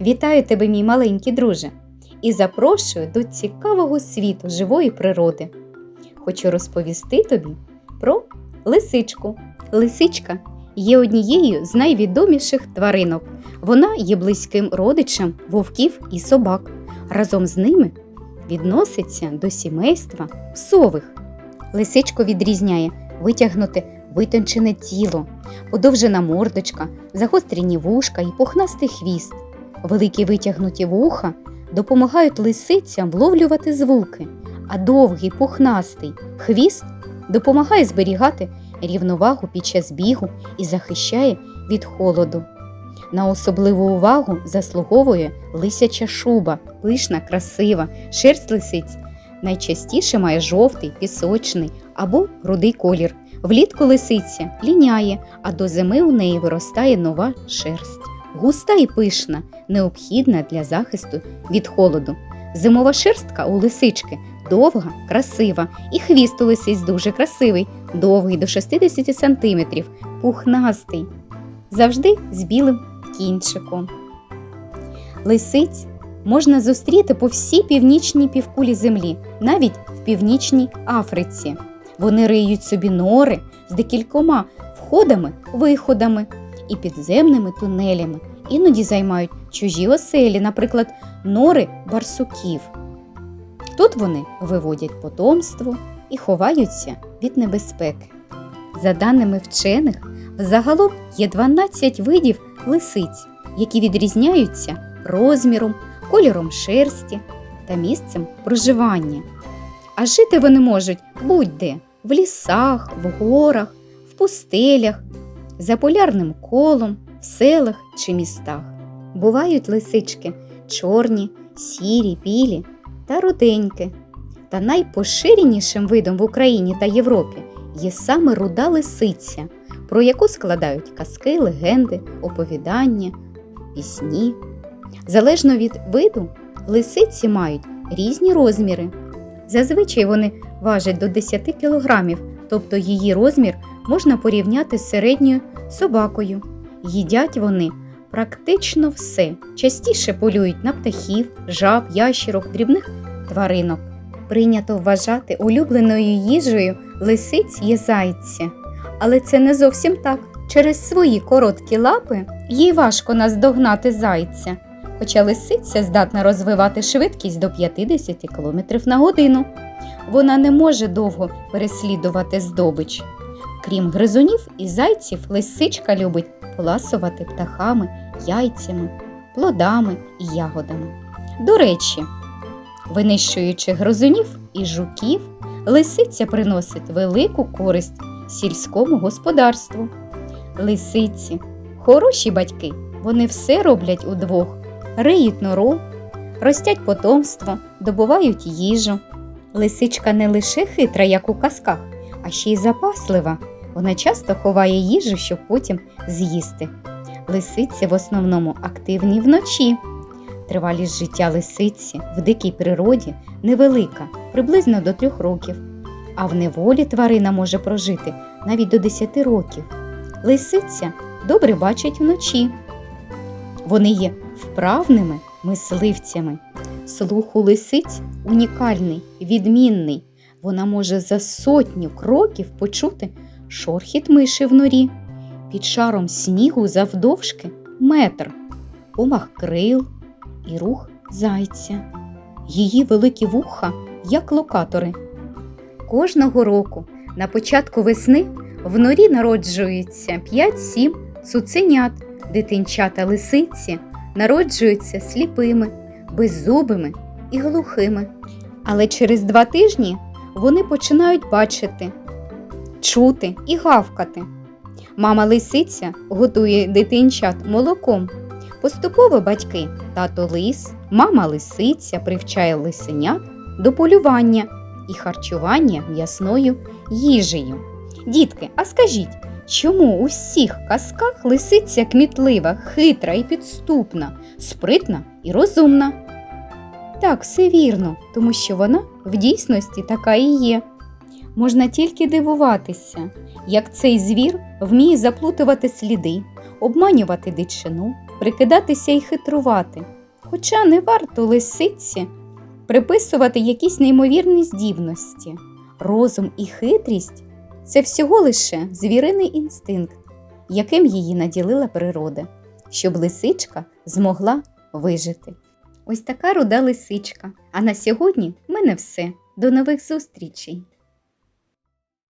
Вітаю тебе, мій маленький друже, і запрошую до цікавого світу живої природи. Хочу розповісти тобі про лисичку. Лисичка є однією з найвідоміших тваринок. Вона є близьким родичем вовків і собак. Разом з ними відноситься до сімейства псових. Лисичко відрізняє витягнуте витончене тіло, подовжена мордочка, загострені вушка і пухнастий хвіст. Великі витягнуті вуха допомагають лисицям вловлювати звуки, а довгий пухнастий хвіст допомагає зберігати рівновагу під час бігу і захищає від холоду. На особливу увагу заслуговує лисяча шуба, пишна, красива, шерсть лисиць найчастіше має жовтий, пісочний або рудий колір. Влітку лисиця ліняє, а до зими у неї виростає нова шерсть. Густа і пишна, необхідна для захисту від холоду. Зимова шерстка у лисички довга, красива, і хвіст у лисиць дуже красивий, довгий до 60 см, пухнастий, завжди з білим кінчиком. Лисиць можна зустріти по всій північній півкулі землі, навіть в північній Африці. Вони риють собі нори з декількома входами, виходами і підземними тунелями. Іноді займають чужі оселі, наприклад, нори барсуків. Тут вони виводять потомство і ховаються від небезпеки. За даними вчених, взагалом є 12 видів лисиць, які відрізняються розміром, кольором шерсті та місцем проживання. А жити вони можуть будь-де в лісах, в горах, в пустелях, за полярним колом, в селах чи містах. Бувають лисички чорні, сірі, білі та руденькі. Та найпоширенішим видом в Україні та Європі є саме руда лисиця, про яку складають казки, легенди, оповідання, пісні. Залежно від виду, лисиці мають різні розміри. Зазвичай вони важать до 10 кг, тобто її розмір можна порівняти з середньою собакою. Їдять вони практично все, частіше полюють на птахів, жаб, ящерок, дрібних тваринок. Прийнято вважати улюбленою їжею лисиць є зайці. Але це не зовсім так. Через свої короткі лапи їй важко наздогнати зайця, хоча лисиця здатна розвивати швидкість до 50 км на годину. Вона не може довго переслідувати здобич. Крім гризунів і зайців, лисичка любить поласувати птахами, яйцями, плодами і ягодами. До речі, винищуючи гризунів і жуків, лисиця приносить велику користь сільському господарству. Лисиці, хороші батьки, вони все роблять удвох, риють нору, ростять потомство, добувають їжу. Лисичка не лише хитра, як у казках, а ще й запаслива. Вона часто ховає їжу, щоб потім з'їсти. Лисиці в основному активні вночі. Тривалість життя лисиці в дикій природі невелика, приблизно до трьох років, а в неволі тварина може прожити навіть до 10 років. Лисиця добре бачить вночі. Вони є вправними мисливцями. Слух у лисиць унікальний, відмінний. Вона може за сотню кроків почути шорхіт миші в норі, під шаром снігу завдовжки метр, помах крил і рух зайця. Її великі вуха, як локатори. Кожного року на початку весни в норі народжується 5-7 цуценят, дитинчата лисиці народжуються сліпими, беззубими і глухими. Але через два тижні вони починають бачити, чути і гавкати. Мама лисиця готує дитинчат молоком. Поступово батьки тато лис, мама лисиця привчає лисенят до полювання і харчування м'ясною їжею. Дітки, а скажіть, чому у всіх казках лисиця кмітлива, хитра і підступна, спритна і розумна? Так, все вірно, тому що вона в дійсності така і є. Можна тільки дивуватися, як цей звір вміє заплутувати сліди, обманювати дичину, прикидатися і хитрувати. Хоча не варто лисиці приписувати якісь неймовірні здібності. Розум і хитрість це всього лише звіриний інстинкт, яким її наділила природа, щоб лисичка змогла вижити. Ось така руда лисичка. А на сьогодні в мене все. До нових зустрічей!